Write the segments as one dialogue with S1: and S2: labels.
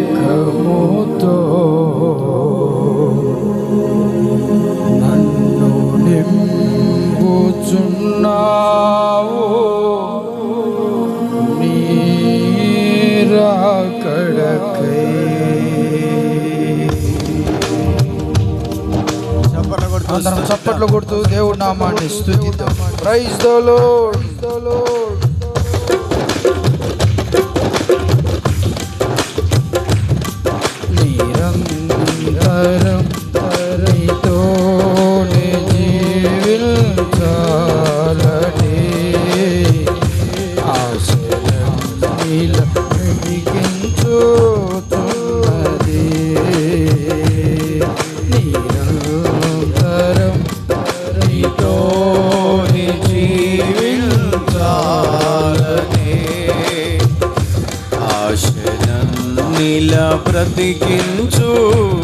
S1: పరిశుద్ధాత్మాభిషేకముతో నన్ను అందరం చప్పట్లు కొడుతూ దేవుడు నామాన్ని స్థుతిద్దాం ప్రైజ్
S2: దోలో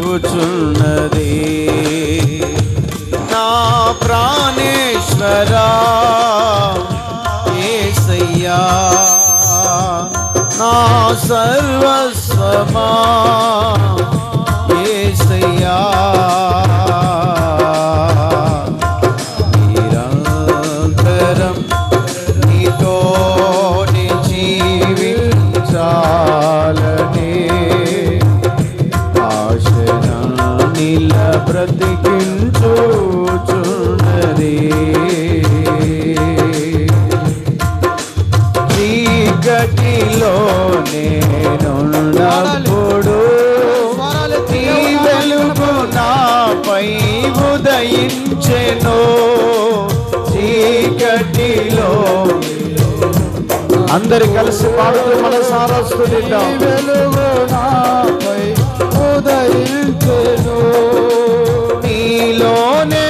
S2: బ్రతికించుచున్నది నా ప్రాణేశ్వరా ఏసయ్యా నా సర్వస్వమా ఏసయ్యా. నిరంతరం చీకటిలో అందరి కలిసి పాడుతూ మన సారస్తుడిద్దాం
S1: వెలుగు నాపై ఉదయించెను.
S2: నీలోనే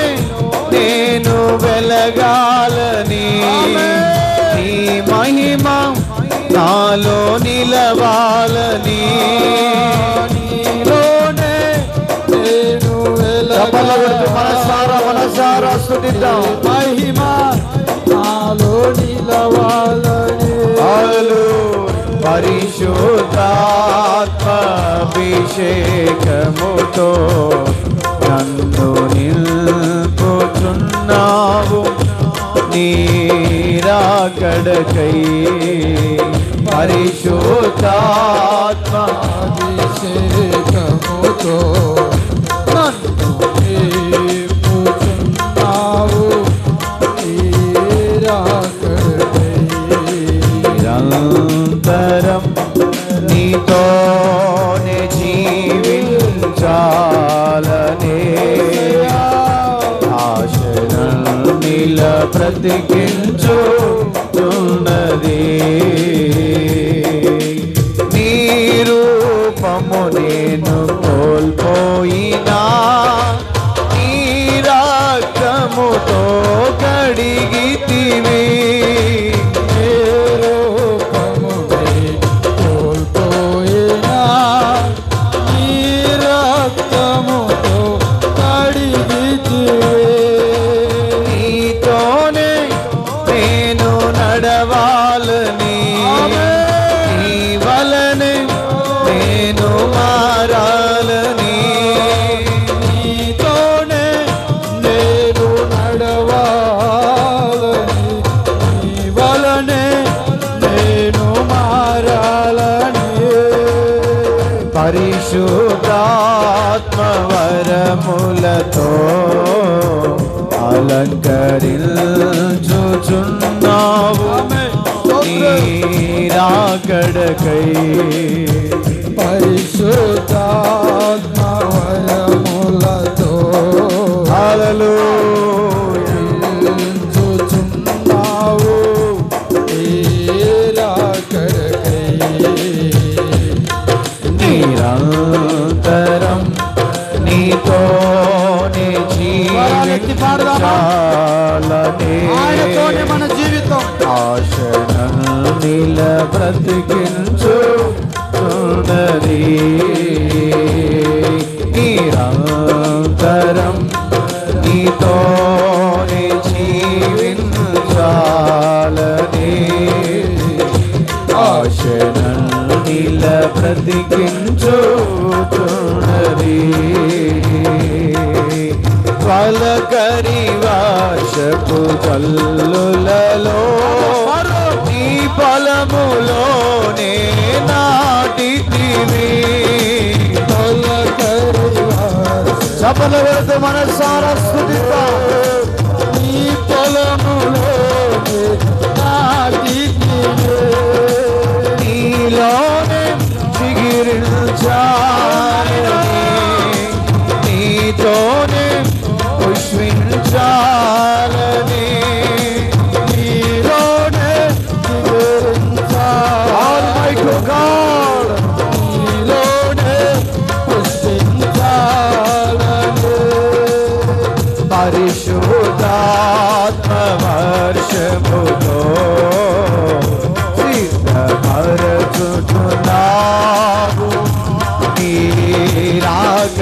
S2: నేను వెలగాలని నీ మహిమ నాలో నిలవాలని
S1: నీలోనే నేను వెలగాలని
S2: మనసారా మనసారా స్తుతిద్దాం.
S1: మహిమ
S2: పరిశుద్ధాత్మాభిషేకముతో నన్ను నిల్పుచున్నావు నీరాకడకై పరిశుద్ధాత్మ
S1: అభిషేకముతో నన్ను నింపుచున్నావు నీరాకడకై.
S2: నిల పరిశుద్ధాత్మ వరములతో అలంకరించుచున్నావు నీరాకడకై
S1: పరిశుద్ధాత్మ
S2: బ్రతికించుచున్నది పలకరి వర్షపు కల్లులలో నీ పొలములోనే నాటితివి
S1: సఫల వెళితే మనసారా స్థుతిద్దాం
S2: వర్షముతో సిద్ధపరచుచున్నావు నీరాకడకై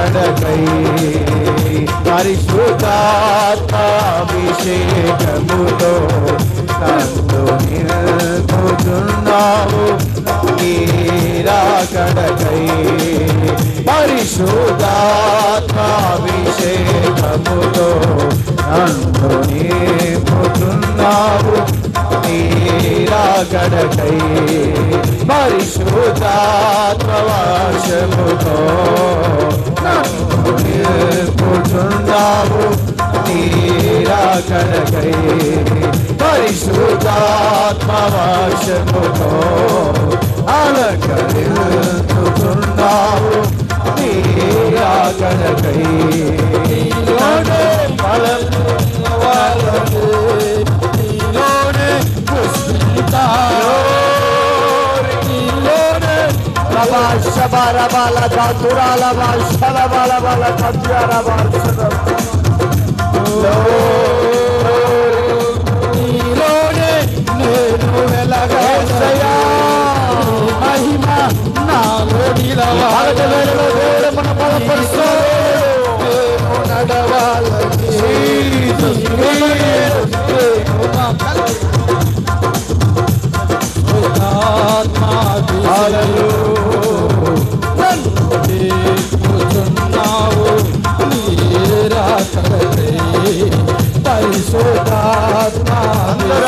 S2: నడకై పరిశుద్ధాభిషేకముతో నన్ను నిలుపుతున్నావు కడకై పరిశుద్ధాభిషేకముతో నన్ను నిలుపుతున్నావు. నీరాకడకై పరిశుద్ధాత్మవాసముతో నన్ను నిలుపుతున్నావు నీరాకడకై పరిశుద్ధాత్మవాసముతో నీలోనే
S1: నేను వెలగలయా మహిమ నాలో నిలవాలి మన బలపరుస్తాను నేను నడవాలని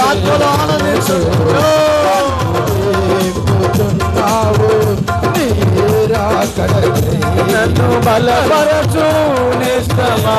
S2: ఆత్మలో ఆనందించు. నన్ను బలపరచు నిష్టమా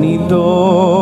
S2: নিদোষ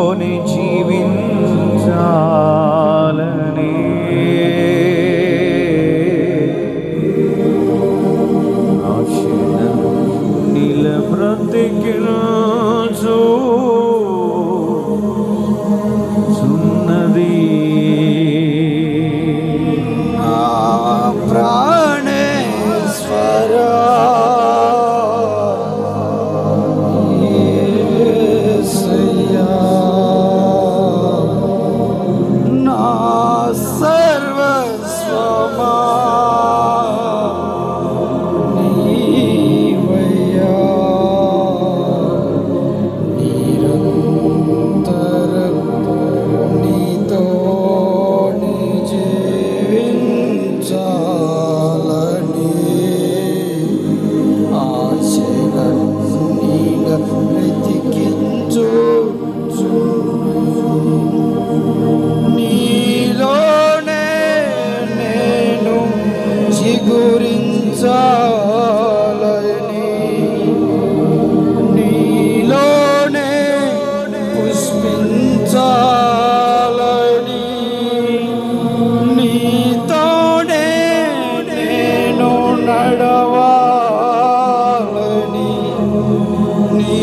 S2: నీ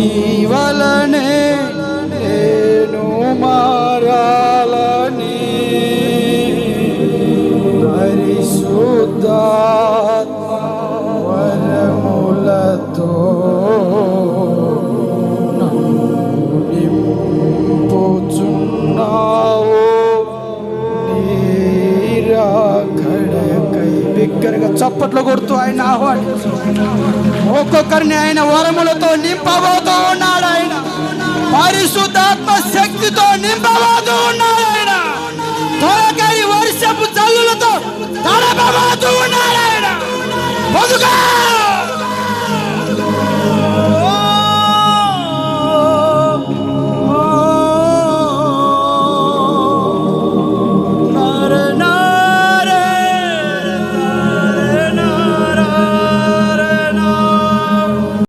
S1: వలనే నేను మారాలని పరిశుద్ధాత్మ బిగ్గరగా చప్పట్లు కొడుతూ ఆయన ఆహ్వానించు ఒక్కొక్కరిని ఆయన వరములతో నింపబోతూ ఉన్నాడు ఆయన. పరిశుద్ధాత్మ శక్తితో నింపబోతూ